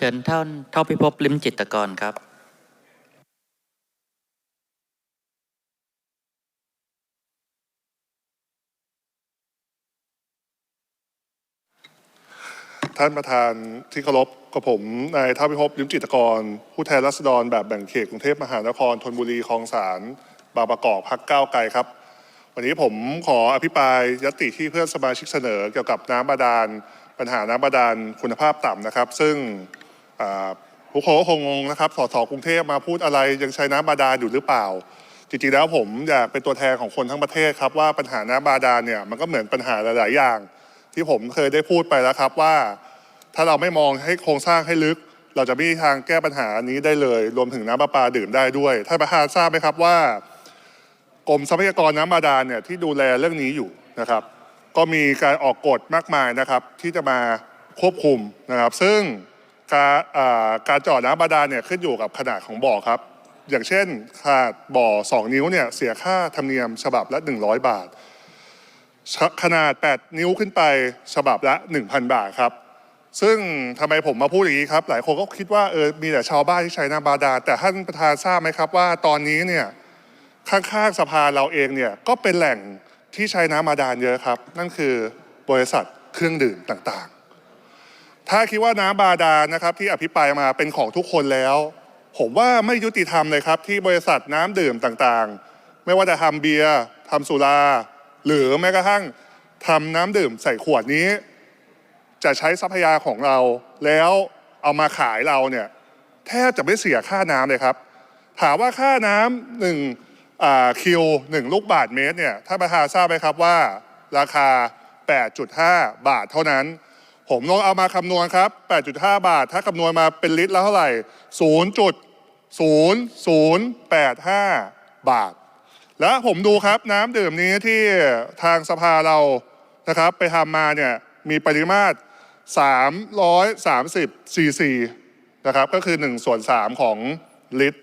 ชิญท่านเท่าพิภพลิมจิตกรครับ ท่านประธานที่เคารพกับผมนายท้าพิภพลิมจิตกร ผู้แทนรัษฎรแบบแบ่งเขตกรุงเทพมหานครธนบุรีคลองสารบางประกอบพักก้าวไกลครับ วันนี้ผมขออภิปรายยติที่เพื่อนสมาชิกเสนอเกี่ยวกับน้ำบาดาลปัญหาน้ำบาดาลคุณภาพต่ำนะครับ ซึ่ง ผู้คนก็คงงงนะครับ สสกรุงเทพมาพูดอะไรยังใช้น้ำบาดาลอยู่หรือเปล่า จริงๆแล้วผมอยากเป็นตัวแทนของคนทั้งประเทศครับว่าปัญหาน้ำบาดาลเนี่ยมันก็เหมือนปัญหาหลายๆอย่าง ที่ผมเคยได้พูดไปแล้วครับว่า ถ้าเราไม่มองให้โครงสร้างให้ลึก เราจะไม่มีทางแก้ปัญหานี้ได้เลย รวมถึงน้ำประปาดื่มได้ด้วยท่านประธานทราบไหมครับว่ากรมทรัพยากรน้ำบาดาลเนี่ยที่ดูแลเรื่องนี้อยู่นะครับ ก็มีการออกกฎมากมายนะครับ ที่จะมาควบคุมนะครับ ซึ่ง การการจาะน้ำบาดาลเนี่ยขึ้นอยู่กับขนาดของบ่อครับ อย่างเช่นขนาดบ่อ 2 นิ้วเนี่ยเสียค่าธรรมเนียมฉบับละ 100 บาท ขนาด 8 นิ้วขึ้นไปฉบับละ 1,000 บาทครับ ซึ่งทำไมผมมาพูดอย่างนี้ครับ หลายคนก็คิดว่าเออมีแต่ชาวบ้านที่ใช้น้ำบาดาลแต่ท่านประธานทราบไหมครับว่าตอนนี้เนี่ยข้างๆสภาเราเองเนี่ยก็เป็นแหล่งที่ใช้น้ำบาดาลเยอะครับ นั่นคือบริษัทเครื่องดื่มต่างๆ ถ้าคิดว่าน้ำบาดาลนะครับที่อภิปรายมาเป็นของทุกคนแล้ว ผมว่าไม่ยุติธรรมเลยครับ ที่บริษัทน้ำดื่มต่างๆ ไม่ว่าจะทำเบียร์ทำสุรา หรือแม้กระทั่งทำน้ำดื่มใส่ขวดนี้ จะใช้ทรัพยาของเรา แล้วเอามาขายเราเนี่ยแทบจะไม่เสียค่าน้ำเลยครับ ถามว่าค่าน้ำหนึ่งคิวหนึ่งลูกบาทเมตรเนี่ยท่าประธานทราบไหมครับว่า ราคา 8.5 บาทเท่านั้น ผมลองเอามาคำนวณครับ 8.5 บาท ถ้าคำนวณมาเป็นลิตรแล้วเท่าไหร่ 0.0085 บาท แล้วผมดูครับน้ำดื่มนี้ที่ทางสภาเรานะครับ ไปทำมาเนี่ยมีปริมาตร 330 ซีซีนะครับ ก็คือ 1 ส่วน 3 ของลิตร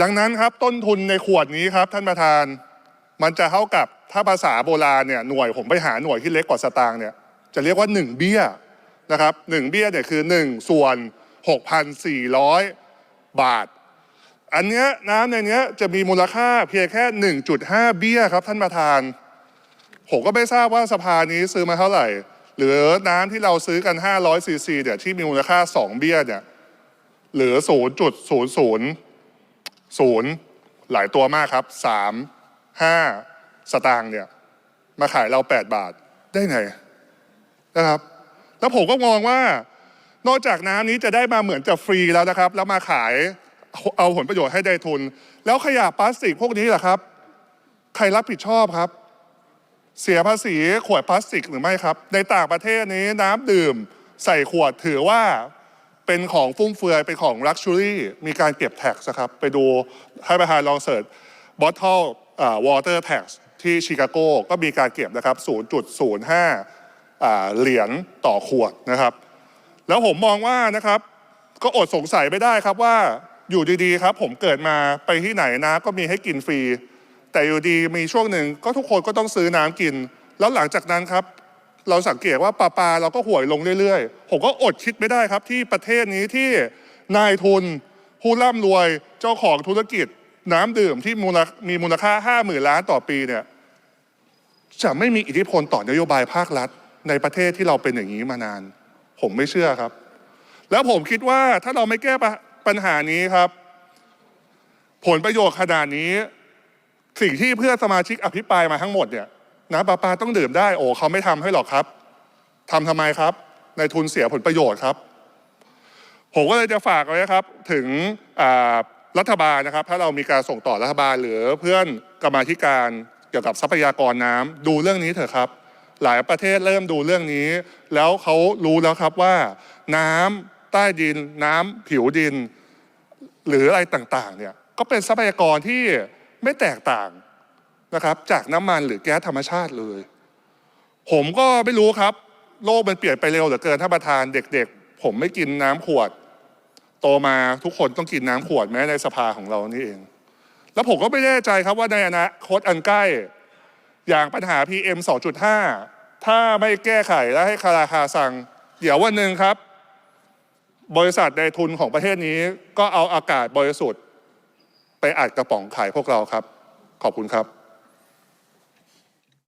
ดังนั้นครับต้นทุนในขวดนี้ครับท่านประธาน มันจะเท่ากับถ้าภาษาโบราณเนี่ยหน่วยผมไปหาหน่วยที่เล็กกว่าสตางค์เนี่ย จะเรียกว่า 1 เบี้ยนะครับ1เบี้ยเนี่ยคือ 1 ส่วน 6,400 บาท อันเนี้ยน้ำในเนี้ยจะมีมูลค่าเพียงแค่ 1.5 เบี้ยครับท่านประธาน ผมก็ไม่ทราบว่าสภานี้ซื้อมาเท่าไหร่ หรือน้ำที่เราซื้อกัน 500ซีซีเนี่ยที่มีมูลค่า 2 เบี้ยเนี่ยหรือ 0.000หลายตัวมากครับ 3 5 สตางค์เนี่ยมาขายเรา 8 บาทได้ไง นะครับแล้วผมก็มองว่า นอกจากน้ำนี้จะได้มาเหมือนจะฟรีแล้วนะครับ แล้วมาขายเอาผลประโยชน์ให้ได้ทุน แล้วขยะพลาสติกพวกนี้แหละครับ ใครรับผิดชอบครับ เสียภาษีขวดพลาสติกหรือไม่ครับ ในต่างประเทศนี้น้ำดื่ม ใส่ขวดถือว่าเป็นของฟุ่มเฟือยเป็นของลักชัวรี่มีการเก็บแท็กซ์ครับ ไปดูให้ประธานลองเสิร์ช bottle อ่า water tax ที่ชิคาโกก็มีการเก็บนะครับ 0.05อ่า เหรียญต่อขวดนะครับ แล้วผมมองว่านะครับก็อดสงสัยไม่ได้ครับว่าอยู่ดีๆครับ ผมเกิดมาไปที่ไหนนะก็มีให้กินฟรี แต่อยู่ดีมีช่วงหนึ่งก็ทุกคนก็ต้องซื้อน้ำกิน แล้วหลังจากนั้นครับ เราสังเกตว่าปลาปลาเราก็ห่วยลงเรื่อยๆ ผมก็อดคิดไม่ได้ครับที่ประเทศนี้ที่นายทุน ผู้ร่ำรวยเจ้าของธุรกิจ น้ำดื่มที่มูลมีมูลค่า5 0,000ล้านต่อปีเนี่ยจะไม่มีอิทธิพลต่อนโยบายภาครัฐ ในประเทศที่เราเป็นอย่างนี้มานาน ผมไม่เชื่อครับ แล้วผมคิดว่าถ้าเราไม่แก้ป,ปัญหานี้ครับ ผลประโยชน์ขนาดนี้ สิ่งที่เพื่อสมาชิกอภิปรายมาทั้งหมดเนี่ยน้ำประปาต้องดื่มได้ โอ้เขาไม่ทำให้หรอกครับทำทำไมครับ ในทุนเสียผลประโยชน์ครับ ผมก็เลยจะฝากไว้นะครับ ถึงรัฐบาลนะครับ ถ้าเรามีการส่งต่อรัฐบาลหรือเพื่อนกรรมาธิการเกี่ยวกับทรัพยากรน้ำดูเรื่องนี้เถอะครับ หลายประเทศเริ่มดูเรื่องนี้ แล้วเขารู้แล้วครับว่า น้ำใต้ดิน น้ำผิวดิน หรืออะไรต่างๆเนี่ยก็เป็นทรัพยากรที่ไม่แตกต่างนะครับ จากน้ำมันหรือแก๊สธรรมชาติเลย ผมก็ไม่รู้ครับ โลกมันเปลี่ยนไปเร็วเหลือเกินท่านประธานเด็ก ๆ ผมไม่กินน้ำขวด โตมาทุกคนต้องกินน้ำขวดแม้ในสภาของเรานี่เอง แล้วผมก็ไม่แน่ใจครับว่าในอนาคตอันใกล้ อย่างปัญหา PM 2.5 ถ้าไม่แก้ไขและให้คาราคาสั่ง เดี๋ยววันหนึ่งครับ บริษัทในทุนของประเทศนี้ ก็เอาอากาศบริสุทธิ์ ไปอัดกระป๋องขายพวกเราครับ ขอบคุณครับ